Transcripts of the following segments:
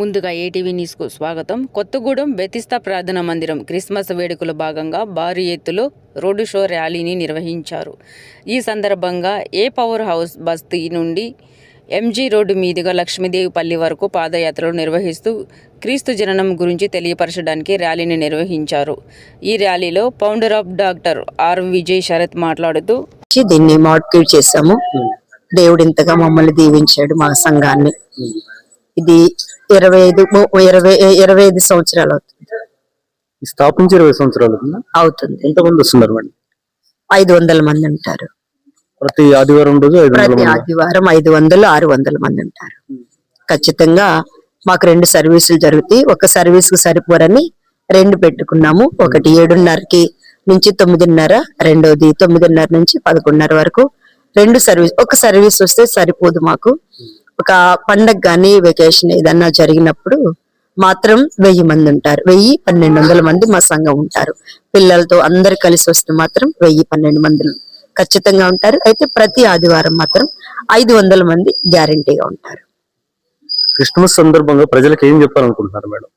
ముందుగా ఏటీవీ న్యూస్కు స్వాగతం. కొత్తగూడెం బెతిస్తా ప్రార్థనా మందిరం క్రిస్మస్ వేడుకల భాగంగా భారీ ఎత్తులో రోడ్డు షో ర్యాలీని నిర్వహించారు. ఈ సందర్భంగా ఏ పవర్ హౌస్ బస్తీ నుండి ఎంజీ రోడ్డు మీదుగా లక్ష్మీదేవిపల్లి వరకు పాదయాత్రలు నిర్వహిస్తూ క్రీస్తు జననం గురించి తెలియపరచడానికి ర్యాలీని నిర్వహించారు. ఈ ర్యాలీలో founder of doctor R Vijay Sharath మాట్లాడుతూ వచ్చి దీన్ని మోడిఫికేట్ చేసాము దేవుడు ఇంతగా మమ్మల్ని దీవించాడు మా సంఘాన్ని. ఇది ఇరవై ఐదు ఇరవై ఇరవై ఐదు సంవత్సరాలు అవుతుంది. స్థాపించి ఇరవై సంవత్సరాలు అవుతుందా? ఎంతమంది వస్తున్నారు మేడం ఐదు వందల మంది ఉంటారు. ప్రతి ఆదివారం రోజు ప్రతి ఆదివారం ఐదు వందలు ఆరు వందల మంది ఉంటారు. ఖచ్చితంగా మాకు రెండు సర్వీసులు జరుగుతాయి. ఒక సర్వీస్కు సరిపోరని రెండు పెట్టుకున్నాము. ఒకటి ఏడున్నరకి నుంచి తొమ్మిదిన్నర రెండోది తొమ్మిదిన్నర నుంచి పదకొండున్నర వరకు రెండు సర్వీస్ ఒక సర్వీస్ వస్తే సరిపోదు మాకు. ఒక పండగ గాని వెకేషన్ ఏదన్నా జరిగినప్పుడు మాత్రం వెయ్యి మంది ఉంటారు. వెయ్యి పన్నెండు వందల మంది మా సంఘం ఉంటారు. పిల్లలతో అందరు కలిసి వస్తే మాత్రం వెయ్యి పన్నెండు మంది ఖచ్చితంగా ఉంటారు. అయితే ప్రతి ఆదివారం మాత్రం ఐదు వందల మంది గ్యారంటీగా ఉంటారు. క్రిస్మస్ సందర్భంగా ప్రజలకు ఏం చెప్పాలనుకుంటున్నారు మేడం?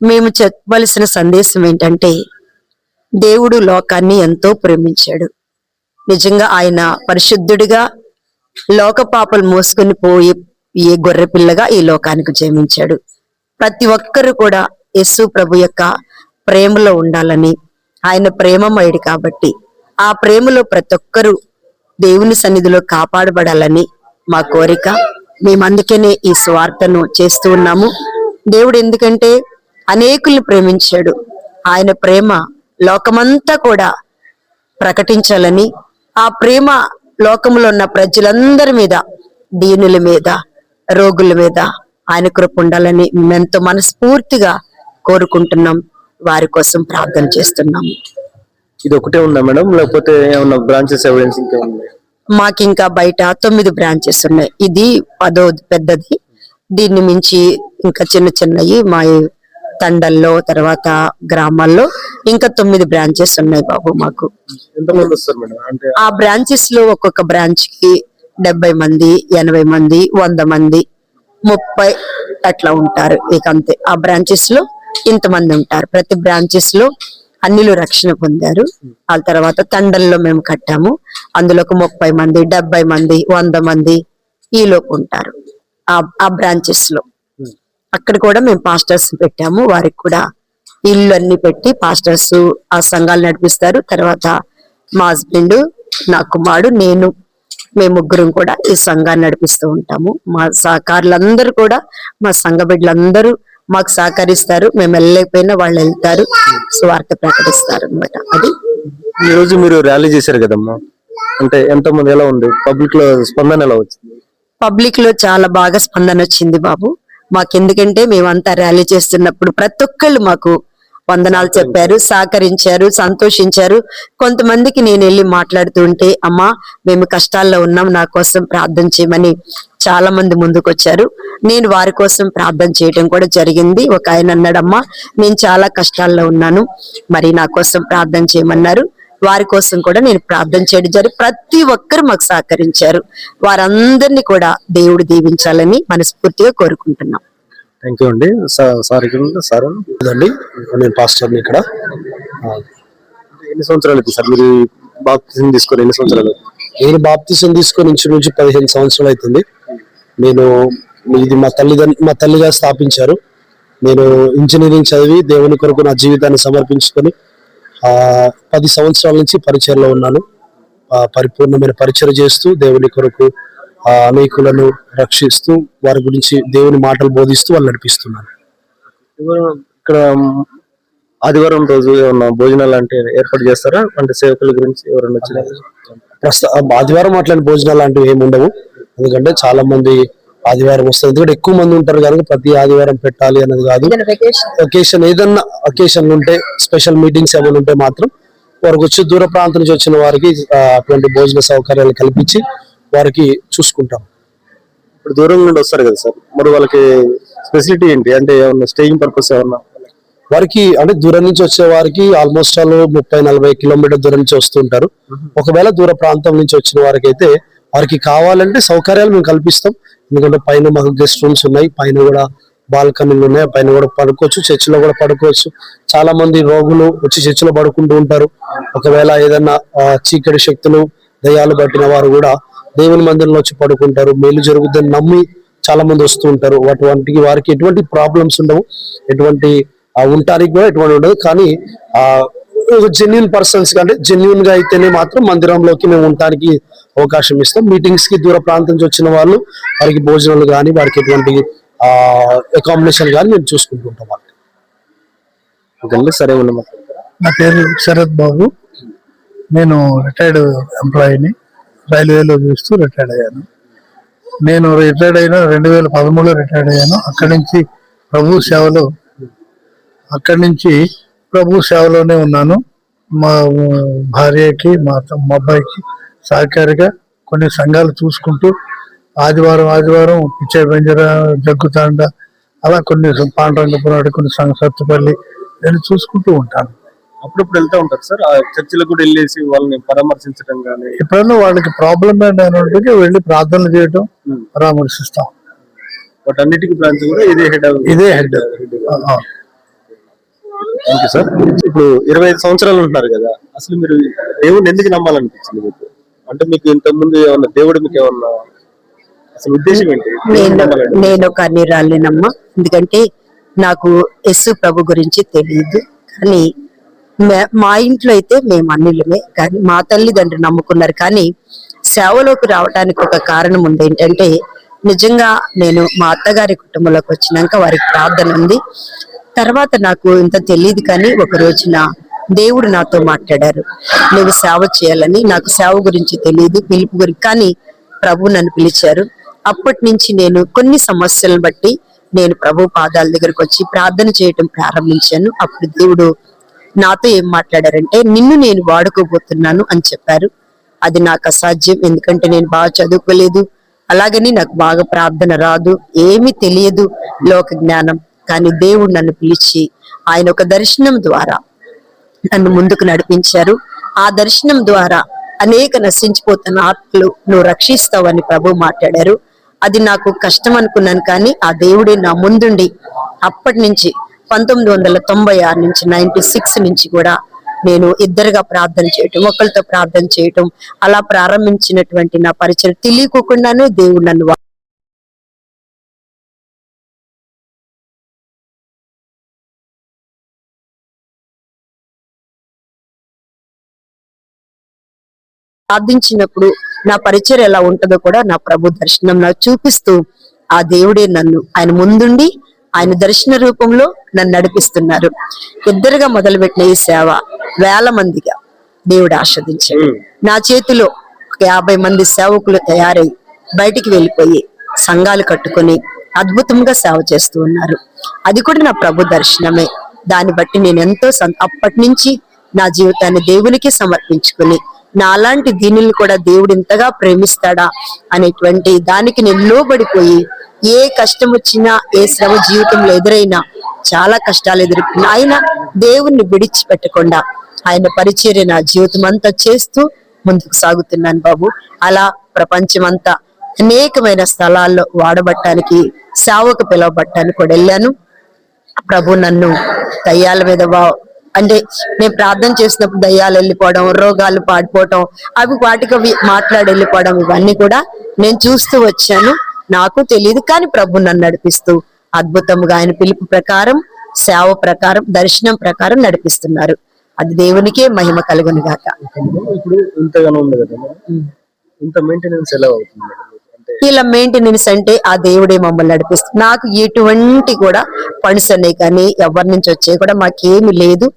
మేము చెప్పవలసిన సందేశం ఏంటంటే దేవుడు లోకాన్ని ఎంతో ప్రేమించాడు. నిజంగా ఆయన పరిశుద్ధుడిగా లోక పాపలు మోసుకుని పోయి ఏ గొర్రె పిల్లగా ఈ లోకానికి జన్మించాడు. ప్రతి ఒక్కరు కూడా యేసు ప్రభు యొక్క ప్రేమలో ఉండాలని ఆయన ప్రేమమయుడు కాబట్టి ఆ ప్రేమలో ప్రతి ఒక్కరూ దేవుని సన్నిధిలో కాపాడబడాలని మా కోరిక. మేము అందుకనే ఈ స్వార్థను చేస్తూ ఉన్నాము. దేవుడు ఎందుకంటే అనేకుల్ని ప్రేమించాడు. ఆయన ప్రేమ లోకమంతా కూడా ప్రకటించాలని ఆ ప్రేమ లోకంలో ఉన్న ప్రజలందరి మీద దీనుల మీద రోగుల మీద ఆయన కృప ఉండాలని మేమెంతో మనస్ఫూర్తిగా కోరుకుంటున్నాం. వారి కోసం ప్రార్థన చేస్తున్నాము ఇది ఒకటే ఉందా మేడం? లేకపోతే ఏమన్నా బ్రాంచెస్ ఎవిడెన్స్ ఇంకా ఉన్నాయి? మాకింకా బయట తొమ్మిది బ్రాంచెస్ ఉన్నాయి. ఇది పదో పెద్దది. దీన్ని మించి ఇంకా చిన్న చిన్నవి మా తండల్లో తర్వాత గ్రామాల్లో ఇంకా తొమ్మిది బ్రాంచెస్ ఉన్నాయి బాబు మాకు. ఆ బ్రాంచెస్లో ఒక్కొక్క బ్రాంచ్కి డెబ్బై మంది ఎనభై మంది వంద మంది ముప్పై అట్లా ఉంటారు ఇక అంతే. ఆ బ్రాంచెస్లో ఇంతమంది ఉంటారు. ప్రతి బ్రాంచెస్లో అన్నిలు రక్షణ పొందారు. ఆ తర్వాత తండల్లో మేము కట్టాము. అందులో ఒక ముప్పై మంది డెబ్బై మంది వంద మంది ఈ లోపు ఉంటారు. ఆ ఆ బ్రాంచెస్లో. అక్కడ కూడా మేము పాస్టర్స్ పెట్టాము. వారికి కూడా ఇల్లు అన్ని పెట్టి పాస్టర్స్ ఆ సంఘాలు నడిపిస్తారు. తర్వాత మా హస్బెండ్ నా కుమారుడు నేను మేము ముగ్గురం కూడా ఈ సంఘాన్ని నడిపిస్తూ ఉంటాము. మా సహకారులందరూ కూడా మా సంఘ బిడ్డలందరూ మాకు సహకరిస్తారు. మేము వెళ్ళలేకపోయినా వాళ్ళు వెళ్తారు. స్వార్థ ప్రకటిస్తారు అన్నమాట. అది. ఈ రోజు మీరు ర్యాలీ చేశారు కదమ్మా? అంటే ఎంతమంది ఎలా ఉంది? పబ్లిక్లో స్పందన ఎలా వచ్చింది? పబ్లిక్లో చాలా బాగా స్పందన వచ్చింది బాబు. మాకెందుకంటే మేమంతా ర్యాలీ చేస్తున్నప్పుడు ప్రతి ఒక్కళ్ళు మాకు వందనాలు చెప్పారు సహకరించారు సంతోషించారు. కొంతమందికి నేను వెళ్ళి మాట్లాడుతుంటే అమ్మా మేము కష్టాల్లో ఉన్నాం నా కోసం ప్రార్థన చేయమని చాలా మంది ముందుకు వచ్చారు నేను వారి కోసం ప్రార్థన చేయడం కూడా జరిగింది. ఒక ఆయన అన్నాడమ్మా నేను చాలా కష్టాల్లో ఉన్నాను మరి నా కోసం ప్రార్థన చేయమన్నారు. వారి కోసం కూడా నేను ప్రార్థన చేయడం జరిగి ప్రతి ఒక్కరు మాకు సహకరించారు. వారందరినీ కూడా దేవుడు దీవించాలని మనస్ఫూర్తిగా కోరుకుంటున్నాం. థ్యాంక్ యూ అండి. సా- సార్? సార్ అండి నేను పాస్టర్ని ఇక్కడ. ఎన్ని సంవత్సరాలు అవుతుంది సార్ మీరు బాప్తిజం తీసుకొని ఎన్ని సంవత్సరాలు? నేను బాప్తిసం తీసుకొని ఇంచుమించు పదిహేను సంవత్సరాలు అవుతుంది. నేను ఇది మా తల్లిదండ్రులు మా తల్లిగా స్థాపించారు. నేను ఇంజనీరింగ్ చదివి దేవుని కొరకు నా జీవితాన్ని సమర్పించుకొని పది సంవత్సరాల నుంచి పరిచయలో ఉన్నాను. ఆ, పరిపూర్ణమైన పరిచయం చేస్తూ దేవుని కొరకు ఆ, అనేకులను రక్షిస్తూ వారి గురించి దేవుని మాటలు బోధిస్తూ వాళ్ళు నడిపిస్తున్నాను. ఇక్కడ ఆదివారం రోజు ఏమన్నా భోజనాలు అంటే ఏర్పాటు చేస్తారా? అంటే సేవకుల గురించి ఎవరైనా వచ్చినా? ప్రస్తుతం ఆదివారం అట్లాంటి భోజనాలు లాంటివి ఏమి ఉండవు ఎందుకంటే చాలా మంది ఆదివారం వస్తారు ఎందుకంటే ఎక్కువ మంది ఉంటారు కనుక ప్రతి ఆదివారం పెట్టాలి అన్నది కాదు. ఒకేషన్ ఏదన్నా ఒకేషన్ ఉంటే స్పెషల్ మీటింగ్స్ ఏమైనా ఉంటే మాత్రం వారికి వచ్చి దూర ప్రాంతం నుంచి వచ్చిన వారికి అటువంటి భోజన సౌకర్యాలు కల్పించి వారికి చూసుకుంటాం. ఇప్పుడు దూరం నుండి వస్తారు కదా సార్. మరి వాళ్ళకి ఫెసిలిటీ ఏంటి? అంటే ఏమన్నా స్టేయింగ్ పర్పస్ ఏమన్నా? వారికి అంటే దూరం నుంచి వచ్చే వారికి ఆల్మోస్ట్ ఆల్ ముప్పై నలభై కిలోమీటర్ దూరం నుంచి వస్తుంటారు. ఒకవేళ దూర ప్రాంతం నుంచి వచ్చిన వారికి అయితే వారికి కావాలంటే సౌకర్యాలు మేము కల్పిస్తాం. ఎందుకంటే పైన మాకు గెస్ట్ రూమ్స్ ఉన్నాయి. పైన కూడా బాల్కనీలు ఉన్నాయి. పైన కూడా పడుకోవచ్చు. చర్చిలో కూడా పడుకోవచ్చు. చాలా మంది రోగులు వచ్చి చర్చిలో పడుకుంటూ ఉంటారు. ఒకవేళ ఏదన్నా చీకటి శక్తులు దయ్యాలు పట్టిన వారు కూడా దేవుని మందిరంలో వచ్చి పడుకుంటారు. మేలు జరుగుతుందని నమ్మి చాలా మంది వస్తూ ఉంటారు. అటువంటి వారికి ఎటువంటి ప్రాబ్లమ్స్ ఉండవు. ఎటువంటి ఉండటానికి కూడా ఎటువంటి ఉండదు. కానీ ఆ జెన్యున్ పర్సన్స్ కంటే జెన్యున్గా అయితేనే మాత్రం మందిరంలోకి మేము ఉండటానికి అవకాశం ఇస్తాం. మీటింగ్స్కి దూర ప్రాంతం నుంచి వచ్చిన వాళ్ళు వారికి భోజనాలు కానీ వారికి ఎటువంటి అకామిడేషన్ కానీ మేము చూసుకుంటూ ఉంటాం వాళ్ళకి. ఓకే సరే ఉండమ్మా నా పేరు శరత్ బాబు. నేను రిటైర్డ్ ఎంప్లాయీని రైల్వేలో చూస్తూ రిటైర్డ్ అయ్యాను. నేను రిటైర్డ్ అయిన రెండు వేల పదమూడులో రిటైర్డ్ అయ్యాను. అక్కడి నుంచి ప్రభు సేవలో అక్కడి నుంచి ప్రభు సేవలోనే ఉన్నాను. మా భార్యకి మా మా అబ్బాయికి సహకారిగా కొన్ని సంఘాలు చూసుకుంటూ ఆదివారం ఆదివారం పిచ్చే బంజర జగ్గుతాండ అలా కొన్ని పాండరంగపురం కొన్ని సంఘ సత్తుపల్లి నేను చూసుకుంటూ ఉంటాను. అప్పుడప్పుడు వెళ్తా ఉంటారు సార్. ఆ చర్చిలకు కూడా వెళ్ళేసి వాళ్ళని పరామర్శించడం కానీ ఎప్పుడైనా వాళ్ళకి ప్రాబ్లం ఏంటంటే వెళ్ళి ప్రార్థనలు చేయటం పరామర్శిస్తాం. వాటన్నిటికీ బ్రాంచ్ కూడా ఇదే హెడ్ ఇదే హెడ్ థ్యాంక్ యూ సార్ ఇప్పుడు ఇరవై ఐదు సంవత్సరాలు ఉంటున్నారు కదా అసలు మీరు దేవుడిని ఎందుకు నమ్మాలనిపించింది మీకు? అంటే మీకు ఇంత ముందు ఏమన్నా దేవుడు మీకు ఏమన్నా అసలు ఉద్దేశం ఏంటి? నేను? నేను ఒక అన్నిరాలేనమ్మా ఎందుకంటే నాకు యస్సు ప్రభు గురించి తెలియదు. కానీ మే- మా ఇంట్లో అయితే మేము అన్నిలమే కానీ మా తల్లిదండ్రులు నమ్ముకున్నారు. కానీ సేవలోకి రావడానికి ఒక కారణం ఉంది. ఏంటంటే నిజంగా నేను మా అత్తగారి కుటుంబంలోకి వచ్చినాక వారికి ప్రార్థన ఉంది. తర్వాత నాకు ఇంత తెలియదు కానీ ఒక రోజున దేవుడు నాతో మాట్లాడారు. నువ్వు సేవ చేయాలని నాకు సేవ గురించి తెలియదు పిలుపు గురించి కానీ ప్రభు నన్ను పిలిచారు. అప్పటి నుంచి నేను కొన్ని సమస్యలను బట్టి నేను ప్రభు పాదాల దగ్గరకు వచ్చి ప్రార్థన చేయటం ప్రారంభించాను. అప్పుడు దేవుడు నాతో ఏం మాట్లాడారంటే నిన్ను నేను వాడుకోబోతున్నాను అని చెప్పారు. అది నాకు అసాధ్యం ఎందుకంటే నేను బాగా చదువుకోలేదు. అలాగని నాకు బాగా ప్రార్థన రాదు. ఏమీ తెలియదు లోక జ్ఞానం. కానీ దేవుడు నన్ను పిలిచి ఆయన ఒక దర్శనం ద్వారా నన్ను ముందుకు నడిపించారు. ఆ దర్శనం ద్వారా అనేక నశించిపోతున్న ఆత్మలు నువ్వు రక్షిస్తావని ప్రభు మాట్లాడారు. అది నాకు కష్టం అనుకున్నాను కానీ ఆ దేవుడే నా ముందుండి అప్పటి నుంచి పంతొమ్మిది వందల తొంభై ఆరు నుంచి నైన్టీ సిక్స్ నుంచి కూడా నేను ఇద్దరుగా ప్రార్థన చేయటం ఒకరితో ప్రార్థన చేయటం అలా ప్రారంభించినటువంటి నా పరిచయం. తెలియకోకుండానే దేవుడు నన్ను ప్రార్థించినప్పుడు నా పరిచయం ఎలా ఉంటుందో కూడా నా ప్రభు దర్శనం నాకు చూపిస్తూ ఆ దేవుడే నన్ను ఆయన ముందుండి ఆయన దర్శన రూపంలో నన్ను నడిపిస్తున్నారు. ఇద్దరుగా మొదలుపెట్టిన ఈ సేవ వేల మందిగా దేవుడు ఆస్వాదించాడు. నా చేతిలో ఒక యాభై మంది సేవకులు తయారై బయటికి వెళ్ళిపోయి సంఘాలు కట్టుకొని అద్భుతంగా సేవ చేస్తూ ఉన్నారు. అది కూడా నా ప్రభు దర్శనమే. దాన్ని బట్టి నేను ఎంతో అప్పటి నుంచి నా జీవితాన్ని దేవునికి సమర్పించుకుని నాలాంటి దీనిని కూడా దేవుడు ఇంతగా ప్రేమిస్తాడా అనేటువంటి దానికి నేను లోబడిపోయి ఏ కష్టం వచ్చినా ఏ శ్రమ జీవితంలో ఎదురైనా చాలా కష్టాలు ఎదుర్కొన్నా. ఆయన దేవుణ్ణి విడిచిపెట్టకుండా ఆయన పరిచర్య నా జీవితం అంతా చేస్తూ ముందుకు సాగుతున్నాను బాబు. అలా ప్రపంచమంతా అనేకమైన స్థలాల్లో వాడబట్టానికి సావకు పిలవబట్టానికి కూడా వెళ్ళాను. ప్రభు నన్ను దయ్యాల మీద వా- అంటే నేను ప్రార్థన చేసినప్పుడు దయ్యాలు వెళ్ళిపోవడం రోగాలు పాడిపోవడం అవి వాటికి అవి మాట్లాడి వెళ్ళిపోవడం ఇవన్నీ కూడా నేను చూస్తూ వచ్చాను. నాకు తెలియదు కానీ ప్రభు నన్ను నడిపిస్తూ అద్భుతంగా ఆయన పిలుపు ప్రకారం సేవ ప్రకారం దర్శనం ప్రకారం నడిపిస్తున్నారు. అది దేవునికే మహిమ కలుగును గాక ఇప్పుడు ఇంతగానో ఉంది కదా మేడం. ఇంత మెయింటెనెన్స్ ఎలా అవుతుంది మేడం? మీకు? అంటే ఇలా మెయింటెనెన్స్ అంటే ఆ దేవుడే మమ్మల్ని నడిపిస్తుంది నాకు ఎటువంటి కూడా ఫండ్స్ అనేవి కానీ ఎవరి నుంచి వచ్చే కూడా మాకేమి లేదు.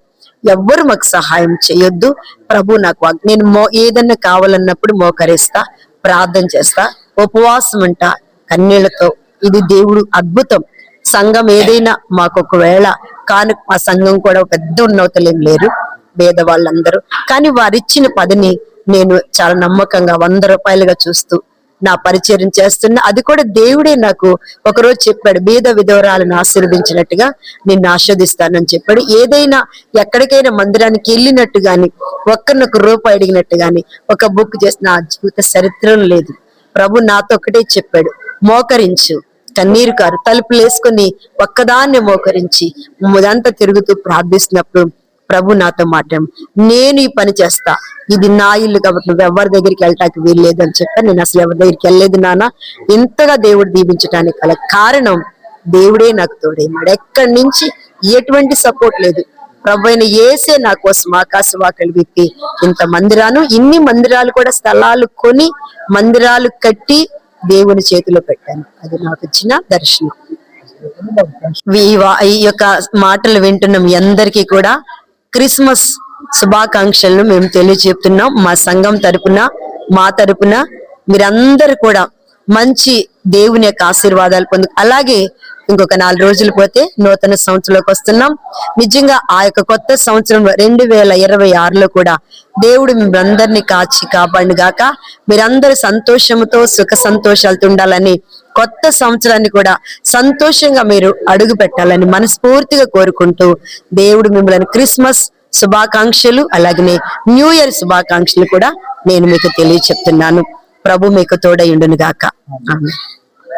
ఎవ్వరు మాకు సహాయం చేయొద్దు. ప్రభు నాకు నేను మో ఏదన్నా కావాలన్నప్పుడు మోకరిస్తా ప్రార్థన చేస్తా ఉపవాసం అంట కన్నీళ్ళతో. ఇది దేవుడు అద్భుతం. సంఘం ఏదైనా మాకు ఒకవేళ కాను మా సంఘం కూడా పెద్ద ఉన్నవతలేం లేరు పేద వాళ్ళందరూ కానీ వారిచ్చిన పదిని నేను చాలా నమ్మకంగా వంద రూపాయలుగా చూస్తూ నా పరిచయం చేస్తున్నా. అది కూడా దేవుడే నాకు ఒకరోజు చెప్పాడు బీద విధవరాలను ఆశీర్వదించినట్టుగా నిన్ను ఆస్వాదిస్తానని చెప్పాడు. ఏదైనా ఎక్కడికైనా మందిరానికి వెళ్ళినట్టు గాని ఒక్కరినొక రూపాయి అడిగినట్టు గాని ఒక బుక్ చేసిన ఆ జీవిత చరిత్రం లేదు. ప్రభు నాతో ఒకటే చెప్పాడు మోకరించు కన్నీరు కారు తలుపులు వేసుకుని ఒక్కదాన్ని మోకరించి ముదంతా తిరుగుతూ ప్రార్థిస్తున్నప్పుడు ప్రభు నాతో మాట్లాడు. నేను ఈ పని చేస్తా. ఇది నా ఇల్లు కాబట్టి నువ్వు ఎవరి దగ్గరికి వెళ్ళటానికి వీల్లేదు అని చెప్పాను నేను అసలు ఎవరి దగ్గరికి వెళ్ళలేదు నాన్న ఇంతగా దేవుడు దీవించడానికి గల కారణం దేవుడే నాకు తోడైనాడు ఎక్కడి నుంచి ఎటువంటి సపోర్ట్ లేదు. ప్రభు అయిన ఏసే నా కోసం ఆకాశ వాకలు విప్పి ఇంత మందిరాను ఇన్ని మందిరాలు కూడా స్థలాలు కొని మందిరాలు కట్టి దేవుని చేతిలో పెట్టాను. అది నాకు ఇచ్చిన దర్శనం. ఈ ఈ యొక్క మాటలు వింటున్న మీ అందరికీ కూడా క్రిస్మస్ శుభాకాంక్షలను మేము తెలియజేస్తున్నాం మా సంఘం తరపున మా తరపున మీరందరూ కూడా మంచి దేవుని యొక్క ఆశీర్వాదాలు పొందు అలాగే ఇంకొక నాలుగు రోజులు పోతే నూతన సంవత్సరంలోకి వస్తున్నాం. నిజంగా ఆ యొక్క కొత్త సంవత్సరం రెండు వేల ఇరవై ఆరులో కూడా దేవుడు మిమ్మల్ని కాచి కాపాడిగాక మీరందరూ సంతోషంతో సుఖ సంతోషాలతో ఉండాలని కొత్త సంవత్సరాన్ని కూడా సంతోషంగా మీరు అడుగు పెట్టాలని మనస్ఫూర్తిగా కోరుకుంటూ దేవుడు మిమ్మల్ని క్రిస్మస్ శుభాకాంక్షలు అలాగనే న్యూ ఇయర్ శుభాకాంక్షలు కూడా నేను మీకు తెలియచెప్తున్నాను. ప్రభు మీకు తోడయుండును గాక